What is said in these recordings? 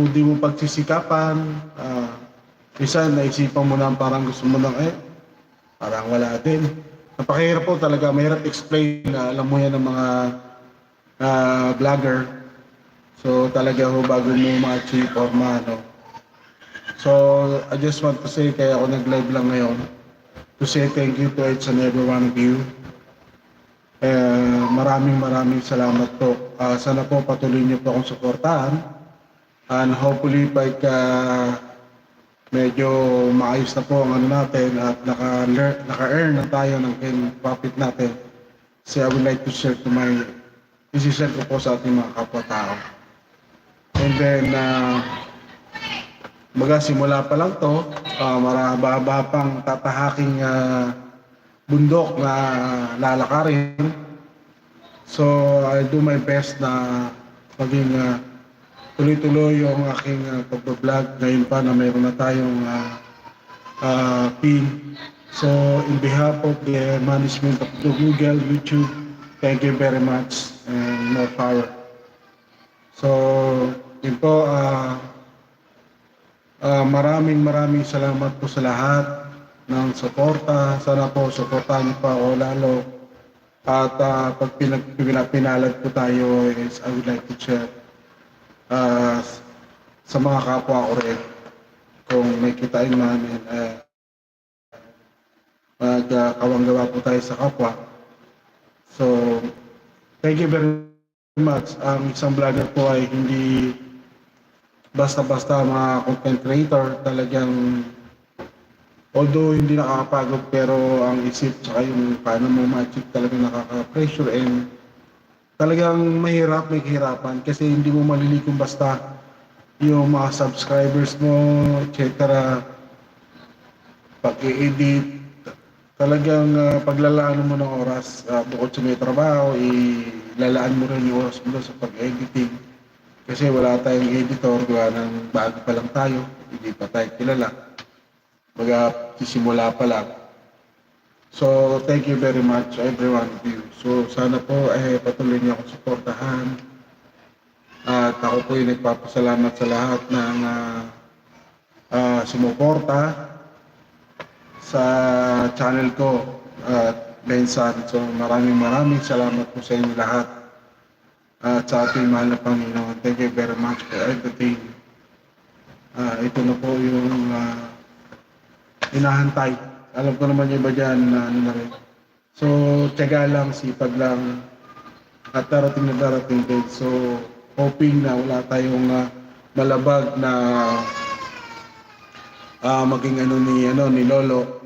kung mo pagsisikapan, ah, minsan naisipan mo na parang gusto mo nang eh, parang wala din. Napakahirap po talaga, mahirap explain na alam mo yan ng mga ah, vlogger. So talaga ho bago mo ma-achieve or ma-ano. So I just want to say, kaya ako nag-live lang ngayon, to say thank you to each and every one of you. Eh, maraming maraming salamat po. Ah, sana po patuloy niyo po akong suportahan. And hopefully pagka medyo maayos na po ang ano natin at naka-earn na tayo ng profit natin. So I would like to share to my, isi-share ko po sa ating mga kapwa-tao. And then, uh, baga simula pa lang to, uh, marababa pang tatahaking ah, bundok na lalakarin. So, I do my best na maging ah, tuloy-tuloy yung aking uh, pagbablog. Ngayon pa na mayroon na tayong ah, ah, pin. So, in behalf of the management of the Google, YouTube, thank you very much and more power. So, yun po, ah, ah, maraming maraming salamat po sa lahat ng suporta. Sana po suportahan niyo pa ako lalo. At ah, pag pinag, pinag- pinalad po tayo is I would like to share ah, sa mga kapwa ko rin kung may kitain namin eh, magkawang-gawa po tayo sa kapwa. So, thank you very much. Ang isang vlogger po ay hindi basta-basta mga content creator. Talagang, although hindi nakakapagod, pero ang isip tsaka yung paano mo ma-achieve talagang nakaka-pressure and talagang mahirap, may kahirapan kasi hindi mo malili kung basta yung mga subscribers mo, etc. Pag-i-edit, talagang uh, paglalaan mo ng oras, uh, bukod sa may trabaho, ilalaan mo rin yung oras mo sa pag-editing. Kasi wala tayong editor, gawa ng bago pa lang tayo, hindi pa tayo kilala. Baga, sisimula pa lang. So, thank you very much every one of you. So, sana po eh, patuloy niyo akong suportahan. At ako po yung nagpapasalamat sa lahat ng ah, ah, sumuporta sa channel ko at Bensan. So, maraming maraming salamat po sa inyo lahat. At sa ating mahal na Panginoon, thank you very much for everything. Ah, ito na po yung ah, hinahantay. Alam ko naman yung iba dyan na ano na rin. So, tiyaga lang, sipag lang, at darating na darating din. So, hoping na wala tayong ah, malabag na ah, maging ano ni, ano, ni Lolo.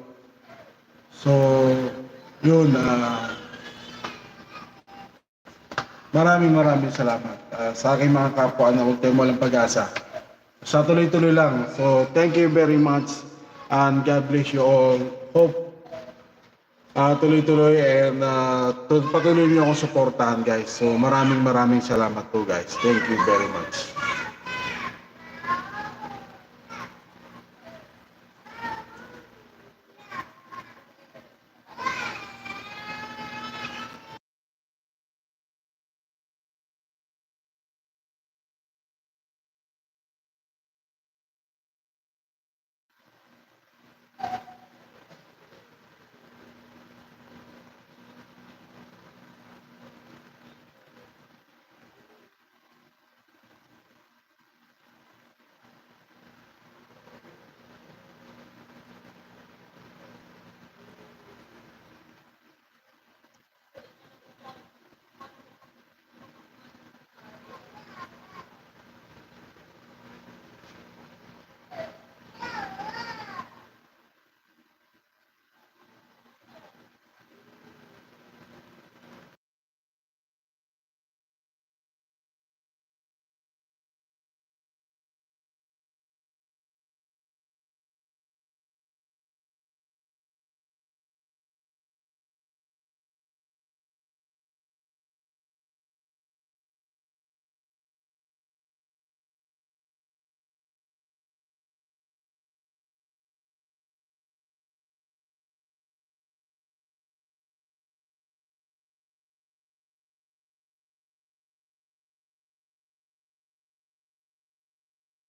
So, yun, ah, maraming maraming salamat ah, sa aking mga kapwa na huwag tayong walang pag-asa. Sa tuloy-tuloy lang. So, thank you very much and God bless you all. Hope ah tuloy-tuloy and tu- patuloy niyo akong suportahan guys. So, maraming maraming salamat po guys. Thank you very much.